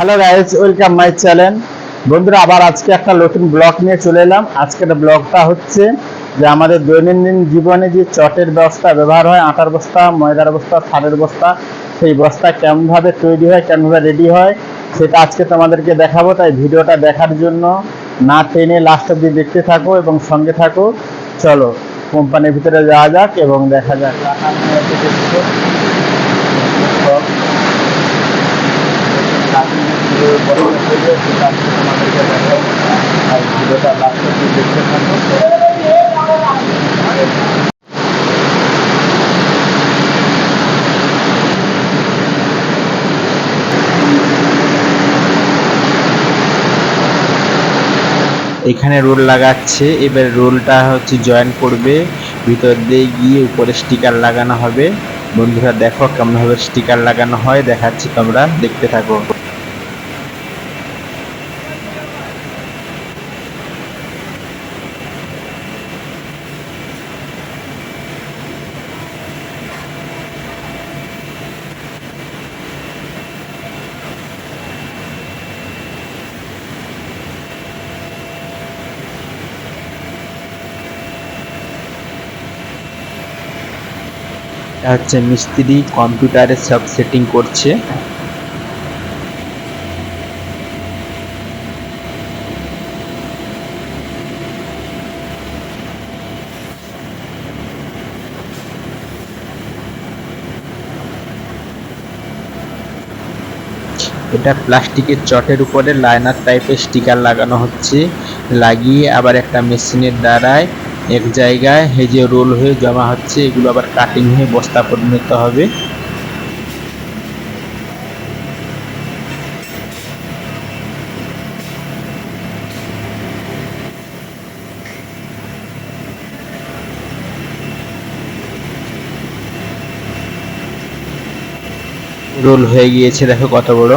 Hello guys welcome my channel বন্ধুরা, আবার আজকে একটা নতুন ব্লগ নিয়ে চলে এলাম। আজকের ব্লগটা হচ্ছে যে আমাদের দৈনন্দিন জীবনে যে চটের ব্যবস্থা ব্যবহার হয়, আটার বস্তা, ময়দার বস্তা, সারের বস্তা, সেই বস্তা কেমনভাবে তৈরি হয়, কেমনভাবে রেডি হয়, সেটা আজকে তোমাদেরকে দেখাবো। তাই ভিডিওটা দেখার জন্য না টেনে লাস্ট অব্দি দেখতে থাকো এবং সঙ্গে থাকো। চলো কোম্পানির ভিতরে যাওয়া যাক এবং দেখা যাক টাকা নিয়ে থেকে শুরু সব এখানে রোল লাগাচ্ছে। এবার রোলটা হচ্ছে জয়েন করবে। ভিতর দিয়ে গিয়ে উপরে স্টিকার লাগানো হবে। বন্ধুরা দেখো কেমনভাবে স্টিকার লাগানো হয়। দেখাচ্ছি তোমরা। দেখতে থাকো। হচ্ছে মিস্ত্রি কম্পিউটারে সব সেটিং করছে। এটা প্লাস্টিকের চটের উপরে লাইনার টাইপের স্টিকার লাগানো হচ্ছে। লাগিয়ে আবার একটা মেশিনের দ্বারায় এক জায়গায় হেজে রোল হয়ে জমা হচ্ছে, এগুলো আবার কাটিং হয়ে বস্তা পরিণত হবে। রোল হয়ে গিয়েছে, দেখো কত বড়।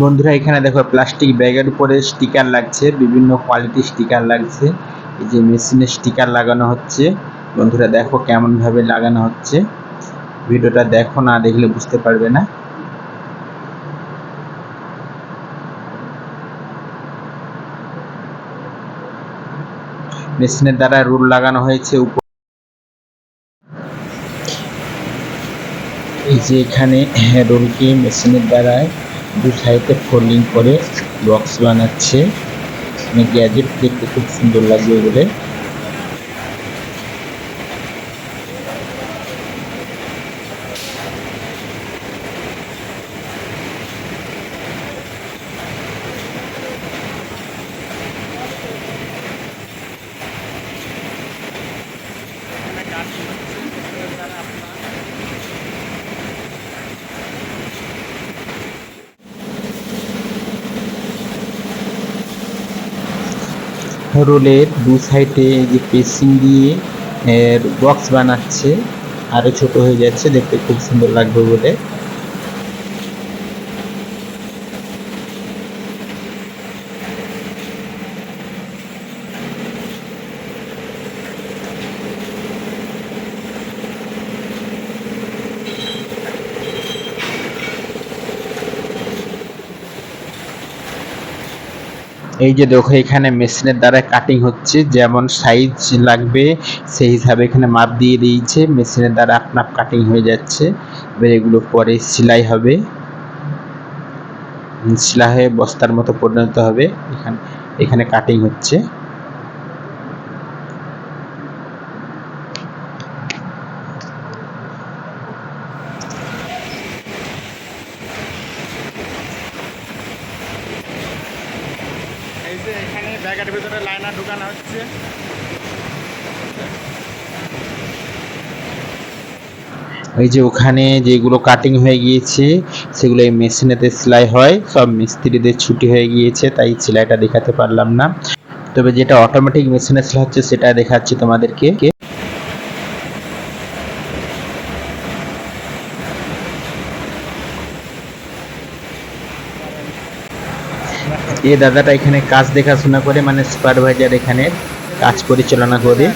বন্ধুরা, এখানে দেখো প্লাস্টিক ব্যাগের উপরে স্টিকার লাগছে, বিভিন্ন কোয়ালিটির স্টিকার লাগছে। এই যে মেশিনে স্টিকার লাগানো হচ্ছে। বন্ধুরা, দেখো কেমন ভাবে লাগানো হচ্ছে। ভিডিওটা দেখো না দেখলে বুঝতে পারবে না। মেশিনের দ্বারা রুল লাগানো হয়েছে উপর এই যে এখানে রোলকে মেশিনের দ্বারায় দু সাইডে ফোল্ডিং করে বক্স বানাচ্ছে। মানে গ্যাজেট দেখতে খুব সুন্দর লাগবে বলে। রোলের দু সাইডে যে পেসিং দিয়ে, এর বক্স বানাচ্ছে, আরও ছোট হয়ে যাচ্ছে, দেখতে খুব সুন্দর লাগবে বলে। এই যে দেখো, এখানে মেশিনের দ্বারা কাটিং হচ্ছে, যেমন সাইজ লাগবে, সেই হিসাবে এখানে মাপ দিয়ে দিয়েছে, মেশিনের দ্বারা আপনার কাটিং হয়ে যাচ্ছে। এবার এগুলো পরে সেলাই হবে। সেলাই হয়ে বস্তার মতো পরিণত হবে। এখানে এখানে কাটিং হচ্ছে এই যে এখানে ব্যাগের ভিতরে লাইনার ঢুকানো হচ্ছে এই যে ওখানে যেগুলো কাটিং হয়ে গিয়েছে, সেগুলো এই মেশিনেতে সেলাই হয়। সব মিস্ত্রিদের ছুটি হয়ে গিয়েছে, তাই সেলাইটা দেখাতে পারলাম না। তবে যেটা অটোমেটিক মেশিনে সেলাই হচ্ছে, সেটা দেখাচ্ছি তোমাদেরকে। এই দাদাটা এখানে কাজ দেখাশোনা করে মানে সুপারভাইজার এখানে কাজ পরিচালনা করে।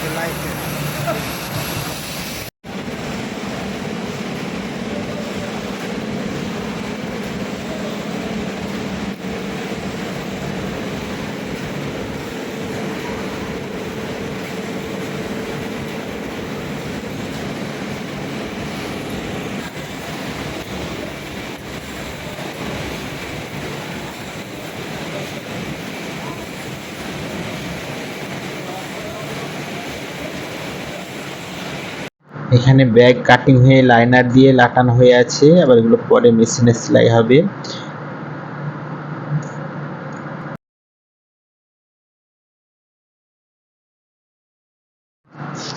এখানে ব্যাগ কাটিং হয়ে লাইনার দিয়ে লাটানো হয়ে আছে, আবার এগুলো পরে মেশিনে সেলাই হবে।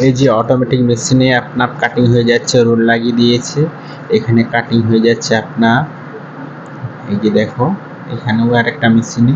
এই যে অটোমেটিক মেশিনে আপনার কাটিং হয়ে যাচ্ছে, রোল লাগিয়ে দিয়েছে। এখানে কাটিং হয়ে যাচ্ছে আপনার, এই যে দেখো, এখানেও আর একটা মেশিনে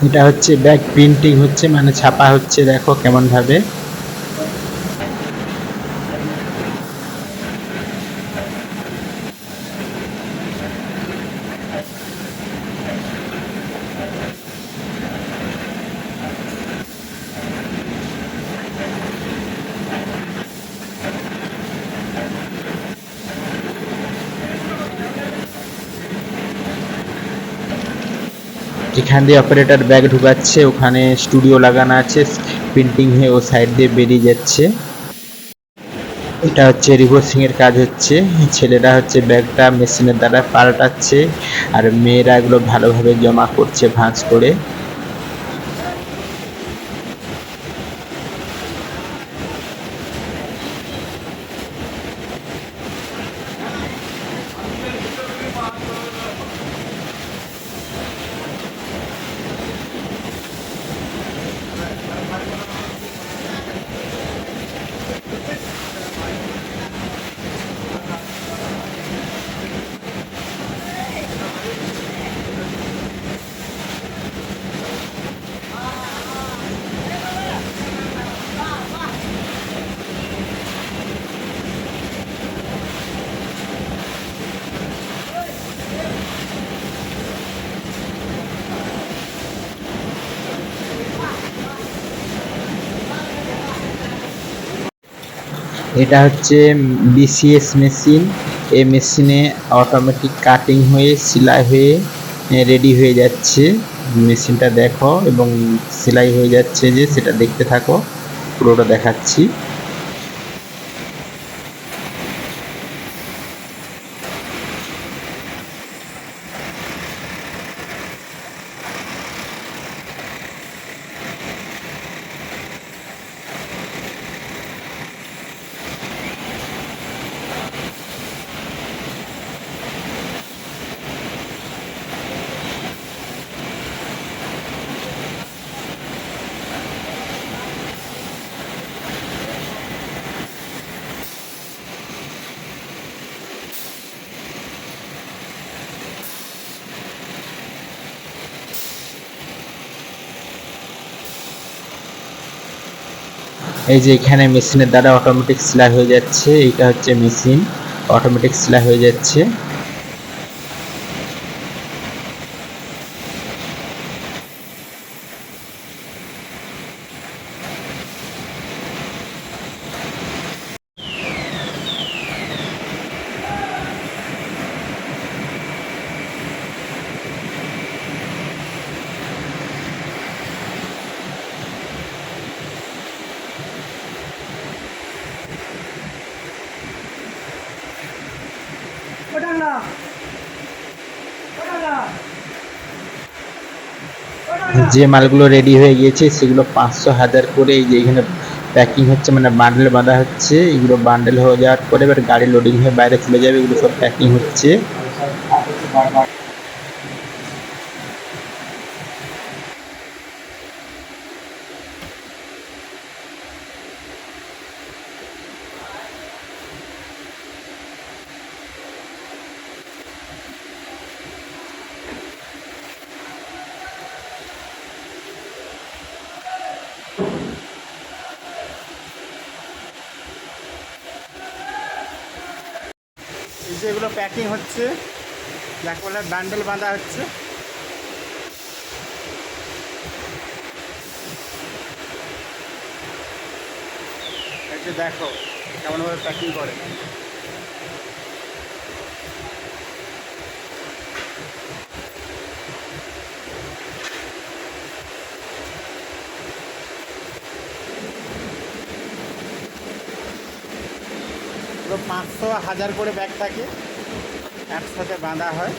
এটা হচ্ছে ব্যাক প্রিন্টিং হচ্ছে মানে ছাপা হচ্ছে দেখো কেমন যেখান দিয়ে অপারেটর ব্যাগ ঢুকাচ্ছে, ওখানে স্টুডিও লাগানো আছে প্রিন্টিং হয়ে ও সাইড দিয়ে বেরিয়ে যাচ্ছে। এটা হচ্ছে রিভোর্সিং এর কাজ হচ্ছে। ছেলেরা হচ্ছে ব্যাগটা মেশিনের দ্বারা পাল্টাচ্ছে, আর মেয়েরা এগুলো ভালোভাবে জমা করছে ভাঁজ করে। এটা হচ্ছে বিসিএস মেশিন এই মেশিনে অটোমেটিক কাটিং হয়ে, সেলাই হয়ে রেডি হয়ে যাচ্ছে। মেশিনটা দেখো এবং সেলাই হয়ে যাচ্ছে যে, সেটা দেখতে থাকো। পুরোটা দেখাচ্ছি। এই যে এখানে মেশিনের দ্বারা অটোমেটিক সেলাই হয়ে যাচ্ছে, এইটা হচ্ছে মেশিন অটোমেটিক সেলাই হয়ে যাচ্ছে। যে মালগুলো রেডি হয়ে গিয়েছে, সেগুলো পাঁচশো হাজার করে এই যে এখানে প্যাকিং হচ্ছে মানে বান্ডেল বাঁধা হচ্ছে, এগুলো বান্ডেল হয়ে যাওয়ার পরে এবার গাড়ি লোডিং হয়ে বাইরে চলে যাবে, এগুলো সব প্যাকিং হচ্ছে। প্যাকিং হচ্ছে। যাকে বলে ব্যান্ডেল বাঁধা হচ্ছে। যে দেখো, কেমনভাবে প্যাকিং করে। পাঁচশো হাজার করে ব্যাগ থাকে। একসাথে বাঁধা হয়।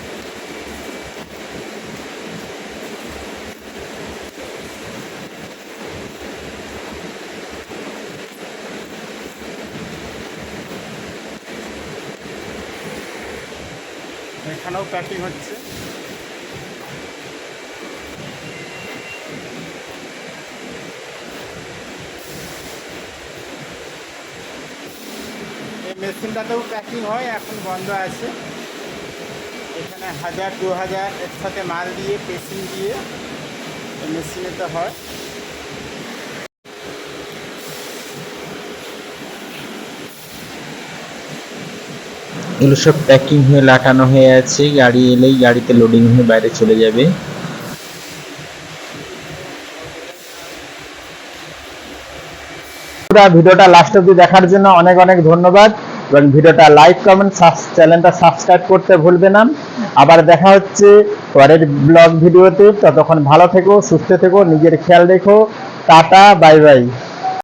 এখানেও প্যাকিং হচ্ছে। মেশিনটাতেও প্যাকিং হয় এখন বন্ধ আছে। হাজার দু হাজার একসাথে মাল দিয়ে পেসিং দিয়ে এই মেশিনেতে হয়। এগুলো সব প্যাকিং হয়ে লাটানো হয়ে আছে। গাড়ি এলেই গাড়িতে লোডিং হয়ে বাইরে চলে যাবে। পুরো ভিডিওটা লাস্ট অব্দি দেখার জন্য অনেক অনেক ধন্যবাদ। এবং ভিডিওটা লাইক কমেন্ট চ্যানেলটা সাবস্ক্রাইব করতে ভুলবে না। আবার দেখা হচ্ছে পরের ব্লগ ভিডিওতে। ততক্ষণ ভালো থেকো, সুস্থ থেকো, নিজের খেয়াল রেখো। Tata bye bye